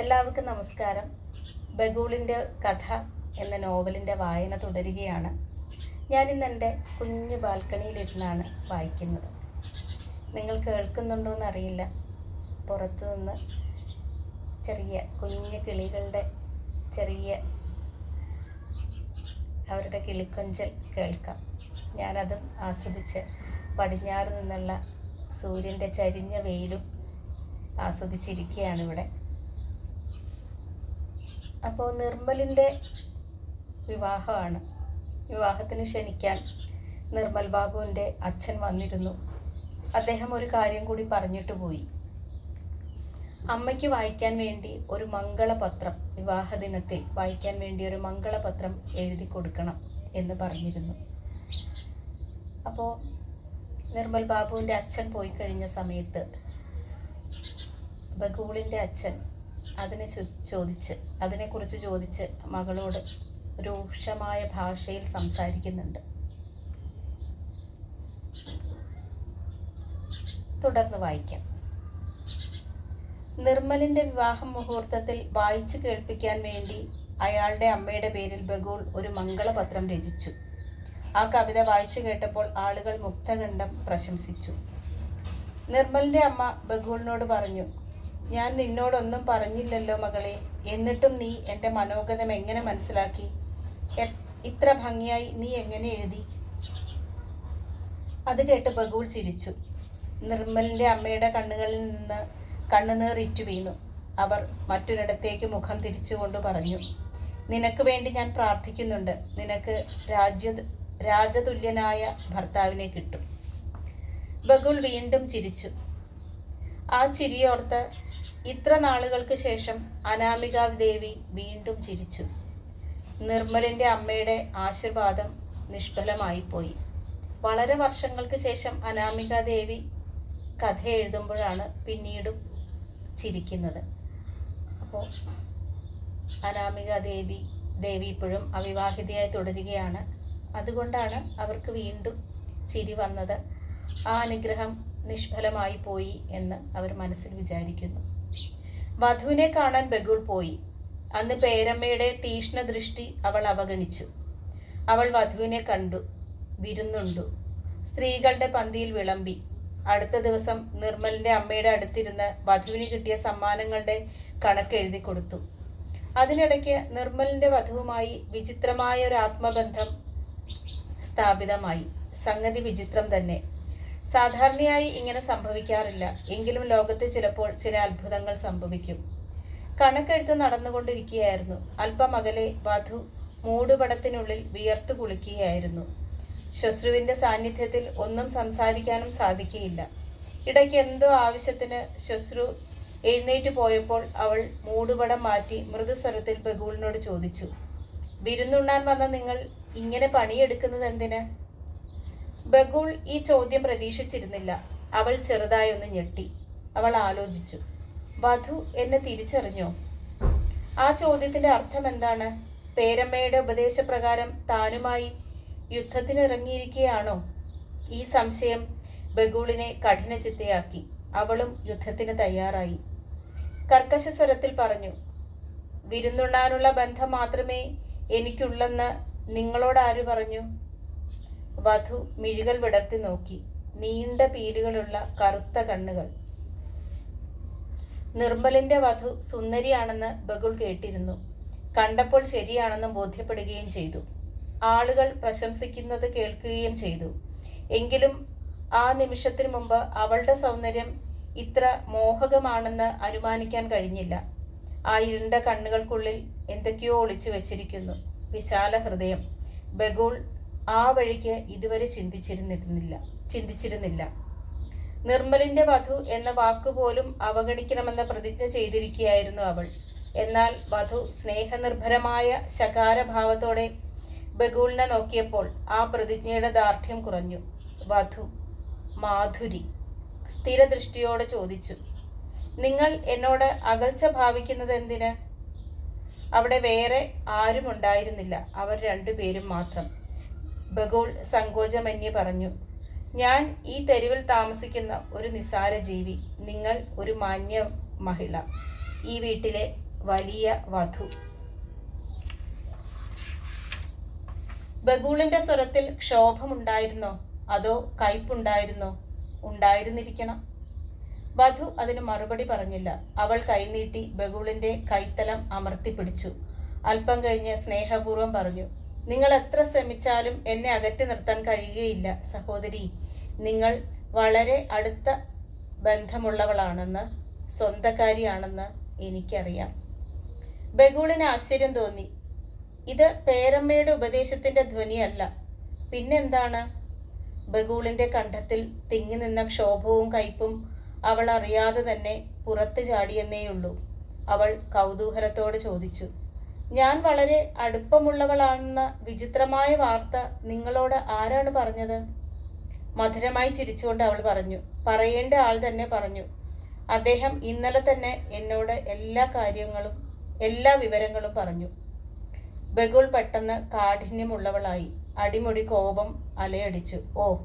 എല്ലാവർക്കും നമസ്കാരം. ബഗൂളിന്റെ കഥ എന്ന നോവലിന്റെ വായന തുടരുകയാണ്. ഞാനിന്ന് എന്റെ കുഞ്ഞു ബാൽക്കണിയിലിരുന്നാണ് വായിക്കുന്നത്. നിങ്ങൾ കേൾക്കുന്നുണ്ടോ എന്നറിയില്ല. പുറത്തു നിന്ന് ചെറിയ കുഞ്ഞു കിളികളുടെ ചെറിയ അവരുടെ കിളിക്കൊഞ്ചൽ കേൾക്കാം. ഞാനതും ആസ്വദിച്ച് പടിഞ്ഞാറ് നിന്നുള്ള സൂര്യന്റെ ചരിഞ്ഞ വെയിലും ആസ്വദിച്ചിരിക്കുകയാണ് ഇവിടെ. അപ്പോൾ നിർമ്മലിന്റെ വിവാഹമാണ്. വിവാഹത്തിന് ക്ഷണിക്കാൻ നിർമ്മൽ ബാബുവിന്റെ അച്ഛൻ വന്നിരുന്നു. അദ്ദേഹം ഒരു കാര്യം കൂടി പറഞ്ഞിട്ട് പോയി. അമ്മയ്ക്ക് വായിക്കാൻ വേണ്ടി ഒരു മംഗളപത്രം വിവാഹ ദിനത്തിൽ വായിക്കാൻ വേണ്ടി ഒരു മംഗളപത്രം എഴുതി കൊടുക്കണം എന്ന് പറഞ്ഞിരുന്നു. അപ്പോൾ നിർമ്മൽ ബാബുവിന്റെ അച്ഛൻ പോയി കഴിഞ്ഞ സമയത്ത് ബഗൂളിന്റെ അച്ഛൻ അതിനെ ചോദിച്ച് അതിനെക്കുറിച്ച് ചോദിച്ച് മകളോട് രൂക്ഷമായ ഭാഷയിൽ സംസാരിക്കുന്നുണ്ട്. തുടർന്ന് വായിക്കാം. നിർമ്മലിന്റെ വിവാഹ മുഹൂർത്തത്തിൽ വായിച്ചു കേൾപ്പിക്കാൻ വേണ്ടി അയാളുടെ അമ്മയുടെ പേരിൽ ബഗൂൾ ഒരു മംഗളപത്രം രചിച്ചു. ആ കവിത വായിച്ചു കേട്ടപ്പോൾ ആളുകൾ മുക്തകണ്ഠം പ്രശംസിച്ചു. നിർമ്മലിന്റെ അമ്മ ബഗൂളിനോട് പറഞ്ഞു ഞാൻ നിന്നോടൊന്നും പറഞ്ഞില്ലല്ലോ മകളെ. എന്നിട്ടും നീ എന്റെ മനോഗതം എങ്ങനെ മനസ്സിലാക്കി? ഇത്ര ഭംഗിയായി നീ എങ്ങനെ എഴുതി? അത് കേട്ട് ബഗൂൾ ചിരിച്ചു. നിർമ്മലിന്റെ അമ്മയുടെ കണ്ണുകളിൽ നിന്ന് കണ്ണുനീർ ഇറ്റു വീണു. അവർ മറ്റൊരിടത്തേക്ക് മുഖം തിരിച്ചുകൊണ്ട് പറഞ്ഞു നിനക്ക് വേണ്ടി ഞാൻ പ്രാർത്ഥിക്കുന്നുണ്ട്. നിനക്ക് രാജ്യ രാജതുല്യനായ ഭർത്താവിനെ കിട്ടും. ബഗുൾ വീണ്ടും ചിരിച്ചു. ആ ചിരിയോർത്ത് ഇത്ര നാളുകൾക്ക് ശേഷം അനാമിക ദേവി വീണ്ടും ചിരിച്ചു. നിർമ്മലിന്റെ അമ്മയുടെ ആശീർവാദം നിഷ്ഫലമായി പോയി വളരെ വർഷങ്ങൾക്ക് ശേഷം അനാമിക ദേവി കഥ എഴുതുമ്പോഴാണ് പിന്നീടും ചിരിക്കുന്നത്. അപ്പോൾ അനാമിക ദേവി ദേവി ഇപ്പോഴും അവിവാഹിതയായി തുടരുകയാണ്. അതുകൊണ്ടാണ് അവർക്ക് വീണ്ടും ചിരി വന്നത്. ആ അനുഗ്രഹം നിഷ്ഫലമായി പോയി എന്ന് അവർ മനസ്സിൽ വിചാരിക്കുന്നു. വധുവിനെ കാണാൻ ബഗുൾ പോയി. അന്ന് പേരമ്മയുടെ തീഷ്ണ ദൃഷ്ടി അവൾ അവഗണിച്ചു. അവൾ വധുവിനെ കണ്ടു വിരുന്നുണ്ടു. സ്ത്രീകളുടെ പന്തിയിൽ വിളമ്പി. അടുത്ത ദിവസം നിർമ്മലിന്റെ അമ്മയുടെ അടുത്തിരുന്ന് വധുവിന് കിട്ടിയ സമ്മാനങ്ങളുടെ കണക്ക് എഴുതി കൊടുത്തു. അതിനിടയ്ക്ക് നിർമ്മലിന്റെ വധുവുമായി വിചിത്രമായ ഒരു ആത്മബന്ധം സ്ഥാപിതമായി. സംഗതി വിചിത്രം തന്നെ. സാധാരണയായി ഇങ്ങനെ സംഭവിക്കാറില്ല. എങ്കിലും ലോകത്ത് ചിലപ്പോൾ ചില അത്ഭുതങ്ങൾ സംഭവിക്കും. കണക്കെടുത്ത് നടന്നുകൊണ്ടിരിക്കുകയായിരുന്നു. അല്പം അകലെ വധു മൂടുപടത്തിനുള്ളിൽ വിയർത്തു കുളിക്കുകയായിരുന്നു. ശ്വശ്രുവിന്റെ സാന്നിധ്യത്തിൽ ഒന്നും സംസാരിക്കാനും സാധിക്കുകയില്ല ഇടയ്ക്ക് എന്തോ ആവശ്യത്തിന് ശ്വശ്രു എഴുന്നേറ്റ് പോയപ്പോൾ അവൾ മൂടുപടം മാറ്റി മൃദുസ്വരത്തിൽ ബഗൂളിനോട് ചോദിച്ചു വിരുന്നുണ്ണാൻ വന്ന നിങ്ങൾ ഇങ്ങനെ പണിയെടുക്കുന്നത് എന്തിന് ബഗുൾ ഈ ചോദ്യം പ്രതീക്ഷിച്ചിരുന്നില്ല. അവൾ ചെറുതായൊന്ന് ഞെട്ടി. അവൾ ആലോചിച്ചു. വധു എന്നെ തിരിച്ചറിഞ്ഞോ? ആ ചോദ്യത്തിന്റെ അർത്ഥം എന്താണ്? പേരമ്മയുടെ ഉപദേശപ്രകാരം താനുമായി യുദ്ധത്തിന് ഇറങ്ങിയിരിക്കുകയാണോ ഈ സംശയം ബഗൂളിനെ കഠിനചിത്തയാക്കി. അവളും യുദ്ധത്തിന് തയ്യാറായി. കർക്കശ സ്വരത്തിൽ പറഞ്ഞു വിരുന്നുണ്ണാനുള്ള ബന്ധം മാത്രമേ എനിക്കുള്ളെന്ന് നിങ്ങളോട് ആര് പറഞ്ഞു? വധു മിഴികൾ വിടർത്തി നോക്കി. നീണ്ട പീലുകളുള്ള കറുത്ത കണ്ണുകൾ. നിർമ്മലിന്റെ വധു സുന്ദരിയാണെന്ന് ബഗുൾ കേട്ടിരുന്നു. കണ്ടപ്പോൾ ശരിയാണെന്ന് ബോധ്യപ്പെടുകയും ചെയ്തു. ആളുകൾ പ്രശംസിക്കുന്നത് കേൾക്കുകയും ചെയ്തു. എങ്കിലും ആ നിമിഷത്തിനു മുമ്പ് അവളുടെ സൗന്ദര്യം ഇത്ര മോഹകമാണെന്ന് അനുമാനിക്കാൻ കഴിഞ്ഞില്ല. ആ ഇരുണ്ട കണ്ണുകൾക്കുള്ളിൽ എന്തൊക്കെയോ ഒളിച്ചു വെച്ചിരിക്കുന്നു. വിശാല ഹൃദയം. ബഗൂൾ ആ വഴിക്ക് ഇതുവരെ ചിന്തിച്ചിരുന്നിരുന്നില്ല ചിന്തിച്ചിരുന്നില്ല. നിർമ്മലിന്റെ വധു എന്ന വാക്കുപോലും അവഗണിക്കണമെന്ന പ്രതിജ്ഞ ചെയ്തിരിക്കുകയായിരുന്നു അവൾ. എന്നാൽ വധു സ്നേഹനിർഭരമായ ശകാരഭാവത്തോടെ ബഗൂളിനെ നോക്കിയപ്പോൾ ആ പ്രതിജ്ഞയുടെ ദാർഢ്യം കുറഞ്ഞു. വധു മാധുരി സ്ഥിരദൃഷ്ടിയോടെ ചോദിച്ചു നിങ്ങൾ എന്നോട് അകൽച്ച ഭാവിക്കുന്നത് എന്തിന്? അവിടെ വേറെ ആരും ഉണ്ടായിരുന്നില്ല അവർ രണ്ടുപേരും മാത്രം. ബഗോൾ സങ്കോചമന്യേ പറഞ്ഞു ഞാൻ ഈ തെരുവിൽ താമസിക്കുന്ന ഒരു നിസാര ജീവി നിങ്ങൾ ഒരു മാന്യ മഹിള ഈ വീട്ടിലെ വലിയ വധു. ബഗൂളിന്റെ സ്വരത്തിൽ ക്ഷോഭമുണ്ടായിരുന്നോ? അതോ കയ്പുണ്ടായിരുന്നോ? ഉണ്ടായിരുന്നിരിക്കണം. വധു അതിന് മറുപടി പറഞ്ഞില്ല. അവൾ കൈനീട്ടി ബഗൂളിന്റെ കൈത്തലം അമർത്തിപ്പിടിച്ചു. അല്പം കഴിഞ്ഞ് സ്നേഹപൂർവം പറഞ്ഞു നിങ്ങൾ എത്ര ശ്രമിച്ചാലും എന്നെ അകറ്റി നിർത്താൻ കഴിയുകയില്ല സഹോദരി. നിങ്ങൾ വളരെ അടുത്ത ബന്ധമുള്ളവളാണെന്ന് സ്വന്തക്കാരിയാണെന്ന് എനിക്കറിയാം. ബഗൂളിന് ആശ്ചര്യം തോന്നി. ഇത് പേരമ്മയുടെ ഉപദേശത്തിന്റെ ധ്വനിയല്ല. പിന്നെന്താണ്? ബഗൂളിന്റെ കണ്ഠത്തിൽ തിങ്ങി നിന്ന ക്ഷോഭവും കയ്പും അവൾ അറിയാതെ തന്നെ പുറത്തു ചാടിയെന്നേയുള്ളൂ. അവൾ കൗതൂഹലത്തോടെ ചോദിച്ചു. ഞാൻ വളരെ അടുപ്പമുള്ളവളാണെന്ന വിചിത്രമായ വാർത്ത നിങ്ങളോട് ആരാണ് പറഞ്ഞത്? മധുരമായി ചിരിച്ചുകൊണ്ട് അവൾ പറഞ്ഞു. പറയേണ്ട ആൾ തന്നെ പറഞ്ഞു. അദ്ദേഹം ഇന്നലെ തന്നെ എന്നോട് എല്ലാ കാര്യങ്ങളും എല്ലാ വിവരങ്ങളും പറഞ്ഞു. ബഗുൾ പെട്ടെന്ന് കാഠിന്യമുള്ളവളായി. അടിമുടി കോപം അലയടിച്ചു. ഓ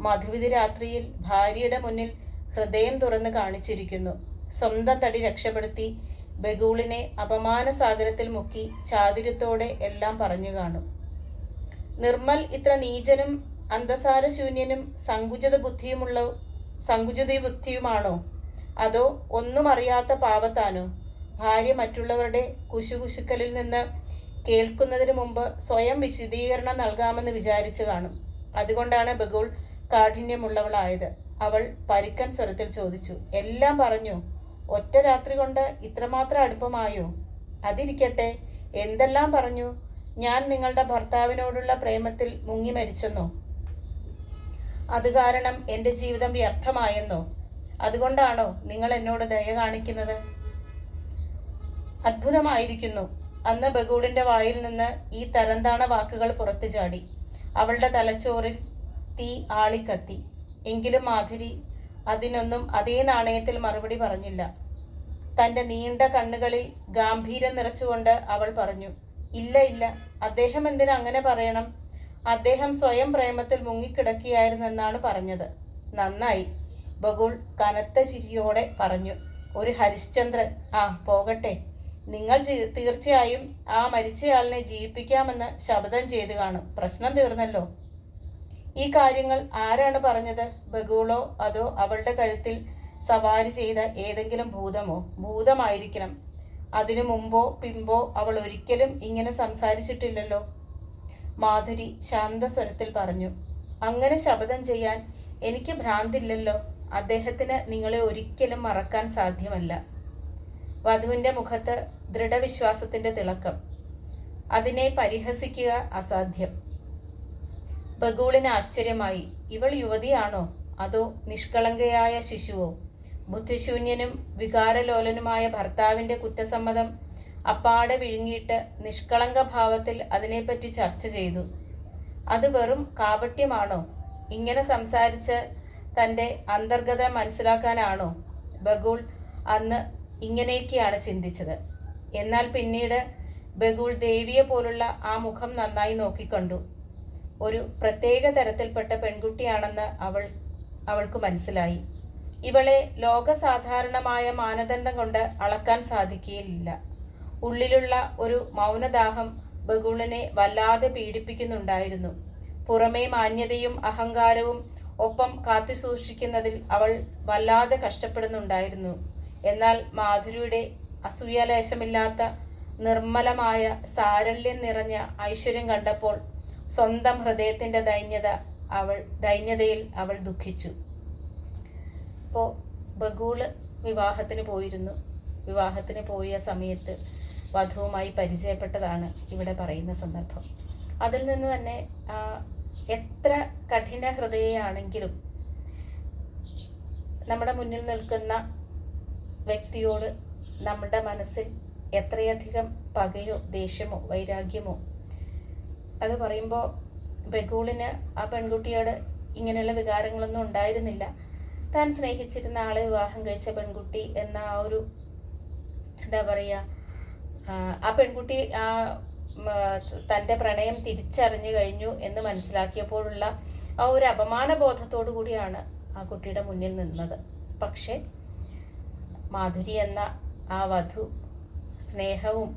മധുവിധി രാത്രിയിൽ ഭാര്യയുടെ മുന്നിൽ ഹൃദയം തുറന്ന് കാണിച്ചിരിക്കുന്നു. സ്വന്തം തടി രക്ഷപ്പെടുത്തി ബഗൂളിനെ അപമാനസാഗരത്തിൽ മുക്കി ചാതുര്യത്തോടെ എല്ലാം പറഞ്ഞു കാണും. നിർമ്മൽ ഇത്ര നീചനും അന്തസാരശൂന്യനും സങ്കുചിത ബുദ്ധിയുമുള്ള സങ്കുചിത ബുദ്ധിയുമാണോ അതോ ഒന്നും അറിയാത്ത പാവത്താനോ ഭാര്യ മറ്റുള്ളവരുടെ കുശുകുശുക്കലിൽ നിന്ന് കേൾക്കുന്നതിന് മുമ്പ് സ്വയം വിശദീകരണം നൽകാമെന്ന് വിചാരിച്ചു കാണും. അതുകൊണ്ടാണ് ബഗുൾ കാഠിന്യമുള്ളവളായത്. അവൾ പരുക്കൻ സ്വരത്തിൽ ചോദിച്ചു എല്ലാം പറഞ്ഞു. ഒറ്റ രാത്രി കൊണ്ട് ഇത്രമാത്രം അടുപ്പമായോ? അതിരിക്കട്ടെ. എന്തെല്ലാം പറഞ്ഞു? ഞാൻ നിങ്ങളുടെ ഭർത്താവിനോടുള്ള പ്രേമത്തിൽ മുങ്ങി മരിച്ചെന്നോ? അത് കാരണം എന്റെ ജീവിതം വ്യർത്ഥമായെന്നോ? അതുകൊണ്ടാണോ നിങ്ങൾ എന്നോട് ദയ കാണിക്കുന്നത്? അത്ഭുതമായിരിക്കുന്നു. അന്ന് ബഗൂളിന്റെ വായിൽ നിന്ന് ഈ തരംതാണ വാക്കുകൾ പുറത്തു ചാടി. അവളുടെ തലച്ചോറിൽ തീ ആളിക്കത്തി. എങ്കിലും മാധുരി അതിനൊന്നും അതേ നാണയത്തിൽ മറുപടി പറഞ്ഞില്ല. തന്റെ നീണ്ട കണ്ണുകളിൽ ഗാംഭീര്യം നിറച്ചുകൊണ്ട് അവൾ പറഞ്ഞു ഇല്ല ഇല്ല അദ്ദേഹം എന്തിനാ അങ്ങനെ പറയണം? അദ്ദേഹം സ്വയം പ്രേമത്തിൽ മുങ്ങിക്കിടക്കുകയായിരുന്നെന്നാണ് പറഞ്ഞത്. നന്നായി ബഗുൾ കനത്ത ചിരിയോടെ പറഞ്ഞു. ഒരു ഹരിശ്ചന്ദ്രൻ ആ പോകട്ടെ. നിങ്ങൾ തീർച്ചയായും ആ മരിച്ചയാളിനെ ജീവിപ്പിക്കാമെന്ന് ശബ്ദം ചെയ്തു കാണും. പ്രശ്നം തീർന്നല്ലോ. ഈ കാര്യങ്ങൾ ആരാണ് പറഞ്ഞത്? ബഗുളോ അതോ അവളുടെ കഴുത്തിൽ സവാരി ചെയ്ത ഏതെങ്കിലും ഭൂതമോ? ഭൂതമായിരിക്കണം. അതിനു മുമ്പോ പിമ്പോ അവൾ ഒരിക്കലും ഇങ്ങനെ സംസാരിച്ചിട്ടില്ലല്ലോ. മാധുരി ശാന്തസ്വരത്തിൽ പറഞ്ഞു അങ്ങനെ ശബ്ദം ചെയ്യാൻ എനിക്ക് ഭ്രാന്തില്ലല്ലോ. അദ്ദേഹത്തിന് നിങ്ങളെ ഒരിക്കലും മറക്കാൻ സാധ്യമല്ല. വധുവിന്റെ മുഖത്ത് ദൃഢവിശ്വാസത്തിന്റെ തിളക്കം. അതിനെ പരിഹസിക്കുക അസാധ്യം. ബഗൂളിന് ആശ്ചര്യമായി ഇവൾ യുവതിയാണോ? അതോ നിഷ്കളങ്കയായ ശിശുവോ? ബുദ്ധിശൂന്യനും വികാരലോലനുമായ ഭർത്താവിന്റെ കുറ്റസമ്മതം അപ്പാടെ വിഴുങ്ങിയിട്ട് നിഷ്കളങ്ക ഭാവത്തിൽ അതിനെപ്പറ്റി ചർച്ച ചെയ്തു. അത് വെറും കാപട്യമാണോ? ഇങ്ങനെ സംസാരിച്ച് തന്റെ അന്തർഗത മനസ്സിലാക്കാനാണോ? ബഗൂൾ അന്ന് ഇങ്ങനെയൊക്കെയാണ് ചിന്തിച്ചത്. എന്നാൽ പിന്നീട് ബഗൂൾ ദേവിയെ പോലുള്ള ആ മുഖം നന്നായി നോക്കിക്കണ്ടു. ഒരു പ്രത്യേക തരത്തിൽപ്പെട്ട പെൺകുട്ടിയാണെന്ന് അവൾ അവൾക്ക് മനസ്സിലായി. ഇവളെ ലോകസാധാരണമായ മാനദണ്ഡം കൊണ്ട് അളക്കാൻ സാധിക്കുകയില്ല. ഉള്ളിലുള്ള ഒരു മൗനദാഹം ബഗുളിനെ വല്ലാതെ പീഡിപ്പിക്കുന്നുണ്ടായിരുന്നു. പുറമേ മാന്യതയും അഹങ്കാരവും ഒപ്പം കാത്തു സൂക്ഷിക്കുന്നതിൽ അവൾ വല്ലാതെ കഷ്ടപ്പെടുന്നുണ്ടായിരുന്നു. എന്നാൽ മാധുരിയുടെ അസൂയലേശമില്ലാത്ത നിർമ്മലമായ സാരല്യം നിറഞ്ഞ ഐശ്വര്യം കണ്ടപ്പോൾ സ്വന്തം ഹൃദയത്തിന്റെ ദൈന്യത അവൾ ദൈന്യതയിൽ അവൾ ദുഃഖിച്ചു. അപ്പോൾ ബഗൂൾ വിവാഹത്തിന് പോയിരുന്നു. വിവാഹത്തിന് പോയ സമയത്ത് വധുവുമായി പരിചയപ്പെട്ടതാണ് ഇവിടെ പറയുന്ന സന്ദർഭം. അതിൽ നിന്ന് തന്നെ എത്ര കഠിന ഹൃദയയാണെങ്കിലും നമ്മുടെ മുന്നിൽ നിൽക്കുന്ന വ്യക്തിയോട് നമ്മുടെ മനസ്സിൽ എത്രയധികം പകയോ ദേഷ്യമോ വൈരാഗ്യമോ അത് പറയുമ്പോൾ ബഗൂളിന് ആ പെൺകുട്ടിയോട് ഇങ്ങനെയുള്ള വികാരങ്ങളൊന്നും ഉണ്ടായിരുന്നില്ല. താൻ സ്നേഹിച്ചിരുന്ന ആളെ വിവാഹം കഴിച്ച പെൺകുട്ടി എന്ന ആ ഒരു എന്താ പറയുക ആ പെൺകുട്ടി ആ തന്റെ പ്രണയം തിരിച്ചറിഞ്ഞു കഴിഞ്ഞു എന്ന് മനസ്സിലാക്കിയപ്പോഴുള്ള ആ ഒരു അപമാന ബോധത്തോടു കൂടിയാണ് ആ കുട്ടിയുടെ മുന്നിൽ നിന്നത്. പക്ഷേ മാധുരി എന്ന ആ വധു സ്നേഹവും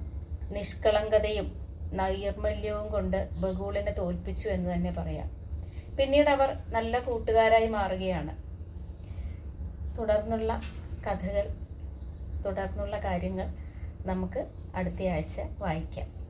നിഷ്കളങ്കതയും നൈർമല്യവും കൊണ്ട് ബഗൂളിനെ തോൽപ്പിച്ചു എന്ന് തന്നെ പറയാം. പിന്നീട് അവർ നല്ല കൂട്ടുകാരായി മാറുകയാണ്. തുടർന്നുള്ള കഥകൾ തുടർന്നുള്ള കാര്യങ്ങൾ നമുക്ക് അടുത്ത ആഴ്ച വായിക്കാം.